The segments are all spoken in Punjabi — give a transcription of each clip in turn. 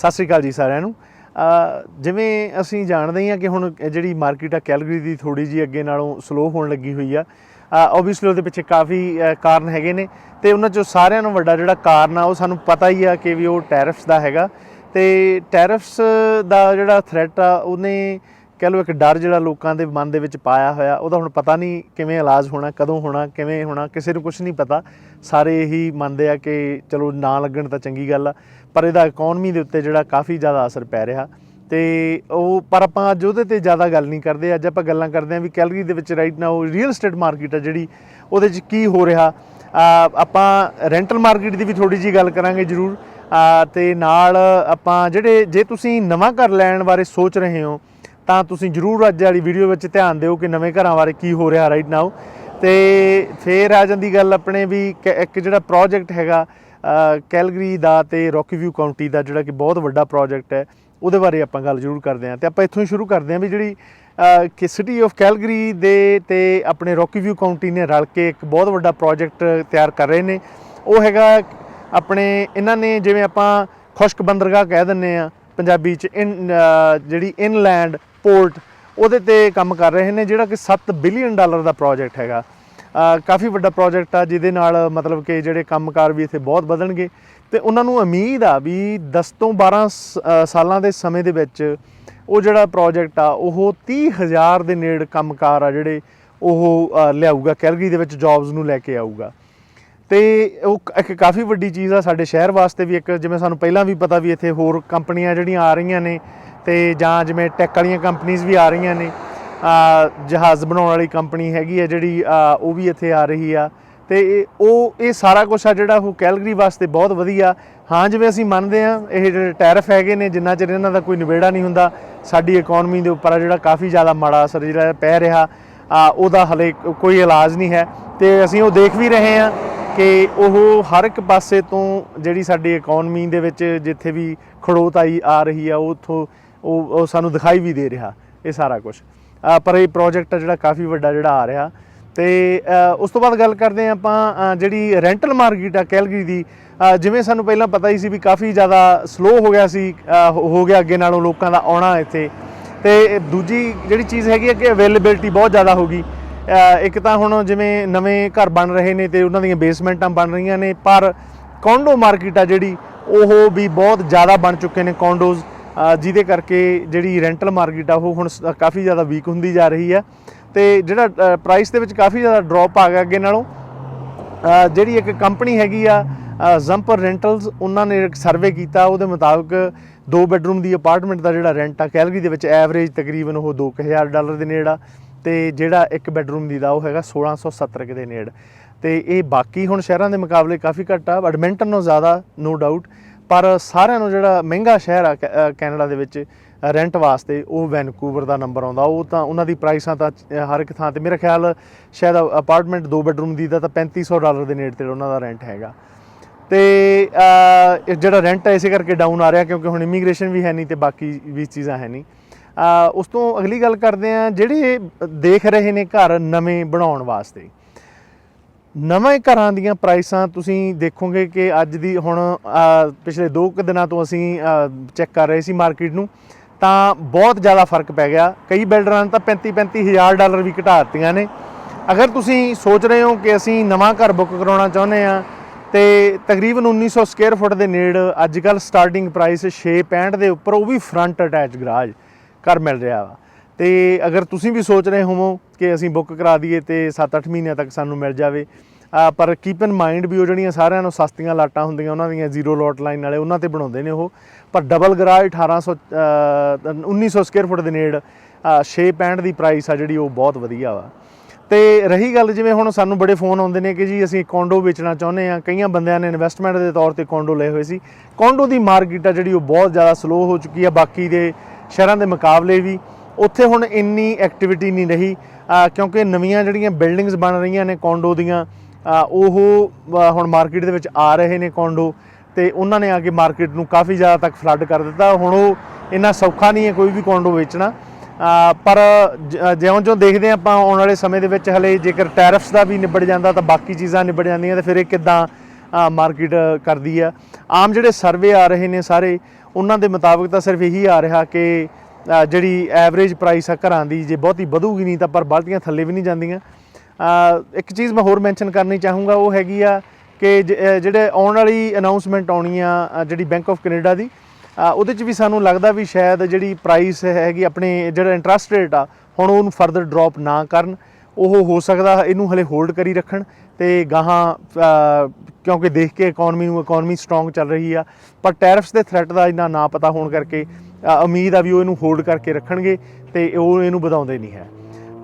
ਸਤਿ ਸ੍ਰੀ ਅਕਾਲ ਜੀ ਸਾਰਿਆਂ ਨੂੰ। ਜਿਵੇਂ ਅਸੀਂ ਜਾਣਦੇ ਹਾਂ ਕਿ ਹੁਣ ਜਿਹੜੀ ਮਾਰਕੀਟ ਆ, ਕੈਲਗਰੀ ਦੀ ਥੋੜੀ ਜੀ ਅੱਗੇ ਨਾਲੋਂ ਸਲੋ ਹੋਣ ਲੱਗੀ ਹੋਈ ਆ। ਆਬਵੀਅਸਲੀ ਉਹਦੇ ਪਿੱਛੇ ਕਾਫੀ ਕਾਰਨ ਹੈਗੇ ਨੇ ਤੇ ਉਹਨਾਂ ਚੋਂ ਸਾਰਿਆਂ ਨੂੰ ਵੱਡਾ ਜਿਹੜਾ ਕਾਰਨ ਆ, ਉਹ ਸਾਨੂੰ ਪਤਾ ਹੀ ਆ ਕਿ ਵੀ ਉਹ ਟੈਰਿਫਸ ਦਾ ਹੈਗਾ। ਤੇ ਟੈਰਿਫਸ ਦਾ ਜਿਹੜਾ ਥ੍ਰੈਟ ਆ, ਉਹਨੇ ਕਹਿ ਲਓ ਇੱਕ ਡਰ ਜਿਹੜਾ ਲੋਕਾਂ ਦੇ ਮਨ ਦੇ ਵਿੱਚ ਪਾਇਆ ਹੋਇਆ। ਉਹਦਾ ਹੁਣ ਪਤਾ ਨਹੀਂ ਕਿਵੇਂ ਇਲਾਜ ਹੋਣਾ, ਕਦੋਂ ਹੋਣਾ, ਕਿਵੇਂ ਹੋਣਾ, ਕਿਸੇ ਨੂੰ ਕੁਝ ਨਹੀਂ ਪਤਾ। ਸਾਰੇ ਇਹੀ ਮੰਨਦੇ ਆ ਕਿ ਚਲੋ ਨਾ ਲੱਗਣ ਤਾਂ ਚੰਗੀ ਗੱਲ ਆ। ਪਰ ਇਹਦਾ ਇਕਨੋਮੀ ਦੇ ਉੱਤੇ ਜਿਹੜਾ ਕਾਫੀ ਜ਼ਿਆਦਾ ਅਸਰ ਪੈ ਰਿਹਾ। ਤੇ ਉਹ, ਪਰ ਆਪਾਂ ਅੱਜ ਉਹਦੇ ਤੇ ਜ਼ਿਆਦਾ ਗੱਲ ਨਹੀਂ ਕਰਦੇ। ਅੱਜ ਆਪਾਂ ਗੱਲਾਂ ਕਰਦੇ ਹਾਂ ਵੀ ਕੈਲਗਰੀ ਦੇ ਵਿੱਚ right now real estate market ਆ ਜਿਹੜੀ, ਉਹਦੇ 'ਚ ਕੀ ਹੋ ਰਿਹਾ। ਆਪਾਂ ਰੈਂਟਲ ਮਾਰਕੀਟ ਦੀ ਵੀ ਥੋੜੀ ਜੀ ਗੱਲ ਕਰਾਂਗੇ ਜ਼ਰੂਰ। ਅਹ ਤੇ ਨਾਲ ਆਪਾਂ ਜਿਹੜੇ, ਜੇ ਤੁਸੀਂ ਨਵਾਂ ਘਰ ਲੈਣ ਬਾਰੇ ਸੋਚ ਰਹੇ ਹੋ, ਤਾਂ ਤੁਸੀਂ ਜਰੂਰ ਅੱਜ ਵਾਲੀ ਵੀਡੀਓ ਵਿੱਚ ਧਿਆਨ ਦਿਓ ਕਿ ਨਵੇਂ ਘਰਾਂ ਬਾਰੇ ਕੀ ਹੋ ਰਿਹਾ ਰਾਈਟ ਨਾਓ ਤੇ ਫੇਰ ਆ ਜਾਂਦੀ ਗੱਲ ਆਪਣੇ ਵੀ ਕ- ਇੱਕ ਜਿਹੜਾ ਪ੍ਰੋਜੈਕਟ ਹੈਗਾ ਕੈਲਗਰੀ ਦਾ ਤੇ ਰੌਕੀ ਵਿਊ ਕਾਉਂਟੀ ਦਾ ਜਿਹੜਾ ਕਿ ਬਹੁਤ ਵੱਡਾ ਪ੍ਰੋਜੈਕਟ ਹੈ, ਉਹਦੇ ਬਾਰੇ ਆਪਾਂ ਗੱਲ ਜ਼ਰੂਰ ਕਰਦੇ ਹਾਂ। ਤੇ ਆਪਾਂ ਇੱਥੋਂ ਹੀ ਸ਼ੁਰੂ ਕਰਦੇ ਹਾਂ ਵੀ ਜਿਹੜੀ ਕਿ ਸਿਟੀ ਆਫ ਕੈਲਗਰੀ ਦੇ ਤੇ ਆਪਣੇ ਰੌਕੀ ਵਿਊ ਕਾਉਂਟੀ ਨੇ ਰਲ ਕੇ ਇੱਕ ਬਹੁਤ ਵੱਡਾ ਪ੍ਰੋਜੈਕਟ ਤਿਆਰ ਕਰ ਰਹੇ ਨੇ। ਉਹ ਹੈਗਾ ਆਪਣੇ, ਇਹਨਾਂ ਨੇ ਜਿਵੇਂ ਆਪਾਂ ਖੁਸ਼ਕ ਬੰਦਰਗਾਹ ਕਹਿ ਦਿੰਨੇ ਆ ਪੰਜਾਬੀ ਚ ਇਨ ਜਿਹੜੀ ਇਨਲੈਂਡ ਪੋਰਟ ਉਹਦੇ ਤੇ ਕੰਮ ਕਰ ਰਹੇ ਨੇ, ਜਿਹੜਾ ਕਿ 7 ਬਿਲੀਅਨ ਡਾਲਰ ਦਾ ਪ੍ਰੋਜੈਕਟ ਹੈਗਾ। ਕਾਫੀ ਵੱਡਾ ਪ੍ਰੋਜੈਕਟ ਆ, ਜਿਹਦੇ ਨਾਲ ਮਤਲਬ ਕਿ ਜਿਹੜੇ ਕੰਮਕਾਰ ਵੀ ਇੱਥੇ ਬਹੁਤ ਵਧਣਗੇ। ਤੇ ਉਹਨਾਂ ਨੂੰ ਉਮੀਦ ਆ ਵੀ 10 ਤੋਂ 12 ਸਾਲਾਂ ਦੇ ਸਮੇਂ ਦੇ ਵਿੱਚ ਉਹ ਜਿਹੜਾ ਪ੍ਰੋਜੈਕਟ ਆ, ਉਹ 30000 ਦੇ ਨੇੜ ਕੰਮਕਾਰ ਆ ਜਿਹੜੇ ਉਹ ਲਿਆਊਗਾ ਕੈਲਗਰੀ ਦੇ ਵਿੱਚ ਜੌਬਸ ਨੂੰ ਲੈ ਕੇ ਆਊਗਾ। ਤੇ ਉਹ ਇੱਕ ਕਾਫੀ ਵੱਡੀ ਚੀਜ਼ ਆ ਸਾਡੇ ਸ਼ਹਿਰ ਵਾਸਤੇ ਵੀ ਇੱਕ, ਜਿਵੇਂ ਸਾਨੂੰ ਪਹਿਲਾਂ ਵੀ ਪਤਾ ਵੀ ਇੱਥੇ ਹੋਰ ਕੰਪਨੀਆਂ ਜਿਹੜੀਆਂ ਆ ਰਹੀਆਂ ਨੇ ਤੇ ਜਾਂ ਜਿਵੇਂ ਟੈਕ ਵਾਲੀਆਂ ਕੰਪਨੀਆਂ ਵੀ ਆ ਰਹੀਆਂ ਨੇ ਜਹਾਜ਼ ਬਣਾਉਣ ਵਾਲੀ ਕੰਪਨੀ ਹੈਗੀ ਆ ਜਿਹੜੀ ਉਹ ਵੀ ਇੱਥੇ ਆ ਰਹੀ ਆ। ਤੇ ਇਹ- ਉਹ, ਇਹ ਸਾਰਾ ਕੁਝ ਆ ਜਿਹੜਾ ਉਹ ਕੈਲਗਰੀ ਵਾਸਤੇ ਬਹੁਤ ਵਧੀਆ। ਹਾਂ, ਜਿਵੇਂ ਅਸੀਂ ਮੰਨਦੇ ਆ ਇਹ ਜਿਹੜੇ ਟੈਰਿਫ ਹੈਗੇ ਨੇ, ਜਿੰਨਾ ਚਿਰ ਇਹਨਾਂ ਦਾ ਕੋਈ ਨਿਬੇੜਾ ਨਹੀਂ ਹੁੰਦਾ, ਸਾਡੀ ਇਕਨੋਮੀ ਦੇ ਉੱਪਰ ਆ ਜਿਹੜਾ ਕਾਫੀ ਜ਼ਿਆਦਾ ਮਾੜਾ ਅਸਰ ਜਿਹੜਾ ਪੈ ਰਿਹਾ ਉਹਦਾ ਹਲੇ ਕੋਈ ਇਲਾਜ ਨਹੀਂ ਹੈ। ਤੇ ਅਸੀਂ ਉਹ ਦੇਖ ਵੀ ਰਹੇ ਆ ਕਿ ਉਹ ਹਰ ਇੱਕ ਪਾਸੇ ਤੋਂ ਜਿਹੜੀ ਸਾਡੀ ਇਕਨੋਮੀ ਦੇ ਵਿੱਚ ਜਿੱਥੇ ਵੀ ਖੜੋਤ ਆਈ, ਆ ਰਹੀ ਆ, ਉਥੋਂ ਉਹ ਉਹ ਸਾਨੂੰ ਦਿਖਾਈ ਵੀ ਦੇ ਰਿਹਾ, ਇਹ ਸਾਰਾ ਕੁਝ ਪਰ ਇਹ ਪ੍ਰੋਜੈਕਟ ਜਿਹੜਾ ਕਾਫੀ ਵੱਡਾ ਜਿਹੜਾ ਆ ਰਿਹਾ। ਤੇ ਉਸ ਤੋਂ ਬਾਅਦ ਗੱਲ ਕਰਦੇ ਹਾਂ ਆਪਾਂ ਜਿਹੜੀ ਰੈਂਟਲ ਮਾਰਕੀਟ ਆ ਕੈਲਗਰੀ ਦੀ ਜਿਵੇਂ ਸਾਨੂੰ ਪਹਿਲਾਂ ਪਤਾ ਹੀ ਸੀ ਵੀ ਕਾਫੀ ਜ਼ਿਆਦਾ ਸਲੋ ਹੋ ਗਿਆ ਸੀ ਹੋ ਹੋ ਗਿਆ ਅੱਗੇ ਨਾਲੋਂ ਲੋਕਾਂ ਦਾ ਆਉਣਾ ਇੱਥੇ। ਤੇ ਦੂਜੀ ਜਿਹੜੀ ਚੀਜ਼ ਹੈਗੀ ਹੈ ਕਿ ਅਵੇਲੇਬਿਲਟੀ ਬਹੁਤ ਜ਼ਿਆਦਾ ਹੋ ਗਈ। ਇੱਕ ਤਾਂ ਹੁਣ ਜਿਵੇਂ ਨਵੇਂ ਘਰ ਬਣ ਰਹੇ ਨੇ ਤੇ ਉਹਨਾਂ ਦੀਆਂ ਬੇਸਮੈਂਟਾਂ ਬਣ ਰਹੀਆਂ ਨੇ, ਪਰ ਕੌਂਡੋ ਮਾਰਕੀਟ ਆ ਜਿਹੜੀ, ਉਹ ਵੀ ਬਹੁਤ ਜ਼ਿਆਦਾ ਬਣ ਚੁੱਕੇ ਨੇ ਕੌਂਡੋਜ਼ ਜਿਹਦੇ ਕਰਕੇ ਜਿਹੜੀ ਰੈਂਟਲ ਮਾਰਕੀਟ ਆ, ਉਹ ਹੁਣ ਸ- ਕਾਫੀ ਜ਼ਿਆਦਾ ਵੀਕ ਹੁੰਦੀ ਜਾ ਰਹੀ ਆ ਤੇ ਜਿਹੜਾ ਪ੍ਰਾਈਸ ਦੇ ਵਿੱਚ ਕਾਫੀ ਜ਼ਿਆਦਾ ਡ੍ਰੌਪ ਆ ਗਿਆ ਅੱਗੇ ਨਾਲੋਂ। ਜਿਹੜੀ ਇੱਕ ਕੰਪਨੀ ਹੈਗੀ ਆ ਜ਼ੰਪਰ ਰੈਂਟਲਸ ਉਹਨਾਂ ਨੇ ਇੱਕ ਸਰਵੇ ਕੀਤਾ। ਉਹਦੇ ਮੁਤਾਬਕ ਦੋ ਬੈਡਰੂਮ ਦੀ ਅਪਾਰਟਮੈਂਟ ਦਾ ਜਿਹੜਾ ਰੈਂਟ ਆ, ਕੈਲਗਰੀ ਦੇ ਵਿੱਚ ਐਵਰੇਜ ਤਕਰੀਬਨ ਉਹ 2000 ਡਾਲਰ ਦੇ ਨੇੜ ਆ। ਤੇ ਜਿਹੜਾ ਇੱਕ ਬੈਡਰੂਮ ਦੀ ਦਾ, ਉਹ ਹੈਗਾ 1670 ਕੁ ਦੇ ਨੇੜ। ਤੇ ਇਹ ਬਾਕੀ ਹੁਣ ਸ਼ਹਿਰਾਂ ਦੇ ਮੁਕਾਬਲੇ ਕਾਫੀ ਘੱਟ ਆ। ਐਡਮਿੰਟਨ ਨਾਲੋਂ ਜ਼ਿਆਦਾ ਨੋ ਡਾਊਟ ਪਰ ਸਾਰਿਆਂ ਨੂੰ ਜਿਹੜਾ ਮਹਿੰਗਾ ਸ਼ਹਿਰ ਆ ਕੈ- ਕੈਨੇਡਾ ਦੇ ਵਿੱਚ ਰੈਂਟ ਵਾਸਤੇ ਉਹ ਵੈਨਕੂਵਰ ਦਾ ਨੰਬਰ ਆਉਂਦਾ। ਉਹ ਤਾਂ ਉਹਨਾਂ ਦੀ ਪ੍ਰਾਈਸਾਂ ਤਾਂ ਹਰ ਇੱਕ ਥਾਂ ਤੇ ਮੇਰਾ ਖਿਆਲ ਸ਼ਾਇਦ ਅਪਾਰਟਮੈਂਟ ਦੋ ਬੈਡਰੂਮ ਦੀ ਦਾ ਤਾਂ 3500 ਡਾਲਰ ਦੇ ਨੇੜੇ ਤੇ ਉਹਨਾਂ ਦਾ ਰੈਂਟ ਹੈਗਾ। ਤੇ ਜਿਹੜਾ ਰੈਂਟ ਹੈ ਇਸੇ ਕਰਕੇ ਡਾਊਨ ਆ ਰਿਹਾ ਕਿਉਂਕਿ ਹੁਣ ਇਮੀਗ੍ਰੇਸ਼ਨ ਵੀ ਹੈ ਨਹੀਂ ਤੇ ਬਾਕੀ ਵੀ ਚੀਜ਼ਾਂ ਹੈ ਨਹੀਂ। ਉਸ ਤੋਂ ਅਗਲੀ ਗੱਲ ਕਰਦੇ ਆ ਜਿਹੜੇ ਦੇਖ ਰਹੇ ਨੇ ਘਰ ਨਵੇਂ ਬਣਾਉਣ ਵਾਸਤੇ। ਨਵੇਂ ਘਰਾਂ ਦੀਆਂ ਪ੍ਰਾਈਸਾਂ ਤੁਸੀਂ ਦੇਖੋਗੇ ਕਿ ਅੱਜ ਦੀ ਹੁਣ ਪਿਛਲੇ 2 ਕੁ ਦਿਨਾਂ ਤੋਂ ਅਸੀਂ ਚੈੱਕ ਕਰ ਰਹੇ ਸੀ ਮਾਰਕੀਟ ਨੂੰ, ਤਾਂ ਬਹੁਤ ਜ਼ਿਆਦਾ ਫ਼ਰਕ ਪੈ ਗਿਆ। ਕਈ ਬਿਲਡਰਾਂ ਨੇ ਤਾਂ 35 35000 ਡਾਲਰ ਵੀ ਘਟਾ ਦਿੱਤੀਆਂ ਨੇ। ਅਗਰ ਤੁਸੀਂ ਸੋਚ ਰਹੇ ਹੋ ਕਿ ਅਸੀਂ ਨਵਾਂ ਘਰ ਬੁੱਕ ਕਰਾਉਣਾ ਚਾਹੁੰਦੇ ਆ ਤੇ ਤਕਰੀਬਨ 1900 ਸਕੁਅਰ ਫੁੱਟ ਦੇ ਨੇੜ ਅੱਜ ਕੱਲ ਸਟਾਰਟਿੰਗ ਪ੍ਰਾਈਸ 665 ਦੇ ਉੱਪਰ ਉਹ ਵੀ ਫਰੰਟ ਅਟੈਚ ਗਰਾਜ ਘਰ ਮਿਲ ਰਿਹਾ ਵਾ। ਤੇ ਅਗਰ ਤੁਸੀਂ ਵੀ ਸੋਚ ਰਹੇ ਹੋਵੋ ਕਿ ਅਸੀਂ ਬੁੱਕ ਕਰਾ ਦਈਏ ਤੇ 7-8 ਮਹੀਨਿਆਂ ਤੱਕ ਸਾਨੂੰ ਮਿਲ ਜਾਵੇ ਪਰ ਕੀਪ ਇਨ ਮਾਈਂਡ ਵੀ ਉਹ ਜਿਹੜੀਆਂ ਸਾਰਿਆਂ ਨੂੰ ਸਸਤੀਆਂ ਲਾਟਾਂ ਹੁੰਦੀਆਂ ਉਹਨਾਂ ਦੀਆਂ ਜ਼ੀਰੋ ਲੋਟ ਲਾਈਨ ਵਾਲੇ ਉਹਨਾਂ ਤੇ ਬਣਾਉਂਦੇ ਨੇ ਉਹ। ਪਰ ਡਬਲ ਗਰਾਜ 1800 ਅ, 1900 ਸਕੁਅਰ ਫੁੱਟ ਦੇ ਨੇੜ 665 ਦੀ ਪ੍ਰਾਈਸ ਆ ਜਿਹੜੀ ਉਹ ਬਹੁਤ ਵਧੀਆ ਵਾ। ਤੇ ਰਹੀ ਗੱਲ ਜਿਵੇਂ ਹੁਣ ਸਾਨੂੰ ਬੜੇ ਫੋਨ ਆਉਂਦੇ ਨੇ ਕਿ ਜੀ ਅਸੀਂ ਕੋਂਡੋ ਵੇਚਣਾ ਚਾਹੁੰਦੇ ਆ ਕਈਆਂ ਬੰਦਿਆਂ ਨੇ ਇਨਵੈਸਟਮੈਂਟ ਦੇ ਤੌਰ ਤੇ ਕੋਂਡੋ ਲਏ ਹੋਏ ਸੀ। ਕੋਂਡੋ ਦੀ ਮਾਰਕੀਟ ਆ ਜਿਹੜੀ ਉਹ ਬਹੁਤ ਜ਼ਿਆਦਾ ਸਲੋ ਹੋ ਚੁੱਕੀ ਆ ਬਾਕੀ ਦੇ ਸ਼ਹਿਰਾਂ ਦੇ ਮੁਕਾਬਲੇ ਵੀ। ਉੱਥੇ ਹੁਣ ਇੰਨੀ ਐਕਟੀਵਿਟੀ ਨਹੀਂ ਰਹੀ। ਕਿਉਂਕਿ ਨਵੀਆਂ ਜਿਹੜੀਆਂ ਬਿਲਡਿੰਗਸ ਬਣ ਰਹੀਆਂ ਨੇ ਕੌਂਡੋ ਦੀਆਂ ਉਹ ਹੁਣ ਮਾਰਕੀਟ ਦੇ ਵਿੱਚ ਆ ਰਹੇ ਨੇ ਕੌਂਡੋ ਤੇ ਉਹਨਾਂ ਨੇ ਆ ਕੇ ਮਾਰਕੀਟ ਨੂੰ ਕਾਫੀ ਜ਼ਿਆਦਾ ਤੱਕ ਫਲੱਡ ਕਰ ਦਿੱਤਾ। ਹੁਣ ਉਹ ਇੰਨਾ ਸੌਖਾ ਨਹੀਂ ਹੈ ਕੋਈ ਵੀ ਕੋਂਡੋ ਵੇਚਣਾ। ਪਰ ਜਿਉਂ-ਜਿਉਂ ਦੇਖਦੇ ਹਾਂ ਆਪਾਂ ਆਉਣ ਵਾਲੇ ਸਮੇਂ ਦੇ ਵਿੱਚ ਹਲੇ ਜੇਕਰ ਟੈਰਿਫਸ ਦਾ ਵੀ ਨਿਬੜ ਜਾਂਦਾ ਤਾਂ ਬਾਕੀ ਚੀਜ਼ਾਂ ਨਿਬੜ ਜਾਂਦੀਆਂ ਤਾਂ ਫਿਰ ਇਹ ਕਿੱਦਾਂ ਮਾਰਕੀਟ ਕਰਦੀ ਆ। ਆਮ ਜਿਹੜੇ ਸਰਵੇ ਆ ਰਹੇ ਨੇ ਸਾਰੇ, ਉਹਨਾਂ ਦੇ ਮੁਤਾਬਕ ਤਾਂ ਸਿਰਫ ਇਹੀ ਆ ਰਿਹਾ ਕਿ ਜਿਹੜੀ ਐਵਰੇਜ ਪ੍ਰਾਈਸ ਆ ਘਰਾਂ ਦੀ, ਜੇ ਬਹੁਤੀ ਵਧੂਗੀ ਨਹੀਂ ਤਾਂ ਪਰ ਬਾਲਟੀਆਂ ਥੱਲੇ ਵੀ ਨਹੀਂ ਜਾਂਦੀਆਂ। ਇੱਕ ਚੀਜ਼ ਮੈਂ ਹੋਰ ਮੈਂਸ਼ਨ ਕਰਨੀ ਚਾਹੂੰਗਾ, ਉਹ ਹੈਗੀ ਆ ਕਿ ਜਿਹੜੇ ਆਉਣ ਵਾਲੀ ਅਨਾਉਂਸਮੈਂਟ ਆਉਣੀ ਆ ਜਿਹੜੀ ਬੈਂਕ ਆਫ ਕੈਨੇਡਾ ਦੀ ਉਹਦੇ 'ਚ ਵੀ ਸਾਨੂੰ ਲੱਗਦਾ ਵੀ ਸ਼ਾਇਦ ਜਿਹੜੀ ਪ੍ਰਾਈਸ ਹੈਗੀ ਆਪਣੇ ਜਿਹੜਾ ਇੰਟਰਸਟ ਰੇਟ ਆ, ਹੁਣ ਉਹਨੂੰ ਫਰਦਰ ਡ੍ਰੌਪ ਨਾ ਕਰਨ। ਉਹ ਹੋ ਸਕਦਾ, ਇਹਨੂੰ ਹਲੇ ਹੋਲਡ ਕਰੀ ਰੱਖਣ ਤੇ ਗਾਹਾਂ ਕਿਉਂਕਿ ਦੇਖ ਕੇ ਇਕਨੋਮੀ ਨੂੰ ਇਕਨੋਮੀ ਸਟਰੋਂਗ ਚੱਲ ਰਹੀ ਆ, ਪਰ ਟੈਰਿਫਸ ਦੇ ਥ੍ਰੈਟ ਦਾ ਇੰਨਾ ਨਾ ਪਤਾ ਹੋਣ ਕਰਕੇ ਉਮੀਦ ਆ ਵੀ ਉਹ ਇਹਨੂੰ ਹੋਲਡ ਕਰਕੇ ਰੱਖਣਗੇ ਤੇ ਉਹ ਇਹਨੂੰ ਵਧਾਉਂਦੇ ਨਹੀਂ ਹੈ।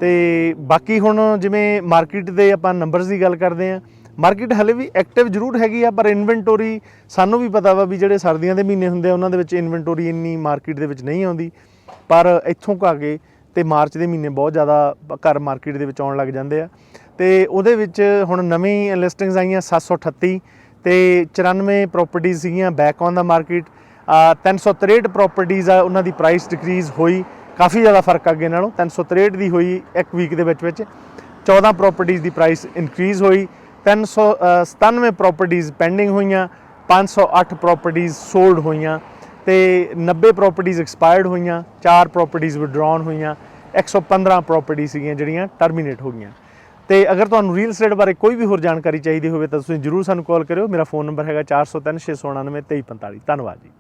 ਤੇ ਬਾਕੀ ਹੁਣ ਜਿਵੇਂ ਮਾਰਕੀਟ ਦੇ ਆਪਾਂ ਨੰਬਰਸ ਦੀ ਗੱਲ ਕਰਦੇ ਆ ਮਾਰਕੀਟ ਹਲੇ ਵੀ ਐਕਟਿਵ ਜ਼ਰੂਰ ਹੈਗੀ ਆ, ਪਰ ਇਨਵੈਂਟੋਰੀ ਸਾਨੂੰ ਵੀ ਪਤਾ ਵਾ ਵੀ ਜਿਹੜੇ ਸਰਦੀਆਂ ਦੇ ਮਹੀਨੇ ਹੁੰਦੇ ਆ, ਉਹਨਾਂ ਦੇ ਵਿੱਚ ਇਨਵੈਂਟੋਰੀ ਇੰਨੀ ਮਾਰਕੀਟ ਦੇ ਵਿੱਚ ਨਹੀਂ ਆਉਂਦੀ। ਪਰ ਇੱਥੋਂ ਕਾ ਕੇ ਤੇ ਮਾਰਚ ਦੇ ਮਹੀਨੇ ਬਹੁਤ ਜ਼ਿਆਦਾ ਘਰ ਮਾਰਕੀਟ ਦੇ ਵਿੱਚ ਆਉਣ ਲੱਗ ਜਾਂਦੇ ਆ। ਤੇ ਉਹਦੇ ਵਿੱਚ ਹੁਣ ਨਵੀਂ ਲਿਸਟਿੰਗਸ ਆਈਆਂ 738 ਤੇ 94 ਪ੍ਰਾਪਰਟੀਆਂ ਸੀਗੀਆਂ ਬੈਕ ਔਨ ਦਾ ਮਾਰਕੀਟ 363 ਪ੍ਰਾਪਰਟੀਆਂ ਆ, ਉਹਨਾਂ ਦੀ ਪ੍ਰਾਈਸ ਡਿਕਰੀਜ਼ ਹੋਈ। ਕਾਫੀ ਜ਼ਿਆਦਾ ਫ਼ਰਕ ਅੱਗੇ ਨਾਲੋਂ 363 ਦੀ ਹੋਈ ਇੱਕ ਵੀਕ ਦੇ ਵਿੱਚ ਵਿੱਚ। 14 ਪ੍ਰਾਪਰਟੀਆਂ ਦੀ ਪ੍ਰਾਈਸ ਇਨਕਰੀਜ਼ ਹੋਈ 397 ਪ੍ਰਾਪਰਟੀਆਂ ਪੈਂਡਿੰਗ ਹੋਈਆਂ 508 ਪ੍ਰਾਪਰਟੀਆਂ ਸੋਲਡ ਹੋਈਆਂ ਤੇ 90 ਪ੍ਰਾਪਰਟੀਆਂ ਐਕਸਪਾਇਰਡ ਹੋਈਆਂ 4 ਪ੍ਰਾਪਰਟੀਆਂ ਵਿਡਰਾਉਨ ਹੋਈਆਂ 115 ਪ੍ਰਾਪਰਟੀ ਸੀਗੀਆਂ ਜਿਹੜੀਆਂ ਟਰਮੀਨੇਟ ਹੋ ਗਈਆਂ। ਤੇ ਅਗਰ ਤੁਹਾਨੂੰ ਰੀਅਲ estate ਬਾਰੇ ਕੋਈ ਵੀ ਹੋਰ ਜਾਣਕਾਰੀ ਚਾਹੀਦੀ ਹੋਵੇ ਤਾਂ ਤੁਸੀਂ ਜਰੂਰ ਸਾਨੂੰ ਕਾਲ ਕਰਿਓ। ਮੇਰਾ ਫੋਨ ਨੰਬਰ ਹੈਗਾ 4036992345 ਧੰਨਵਾਦ ਜੀ।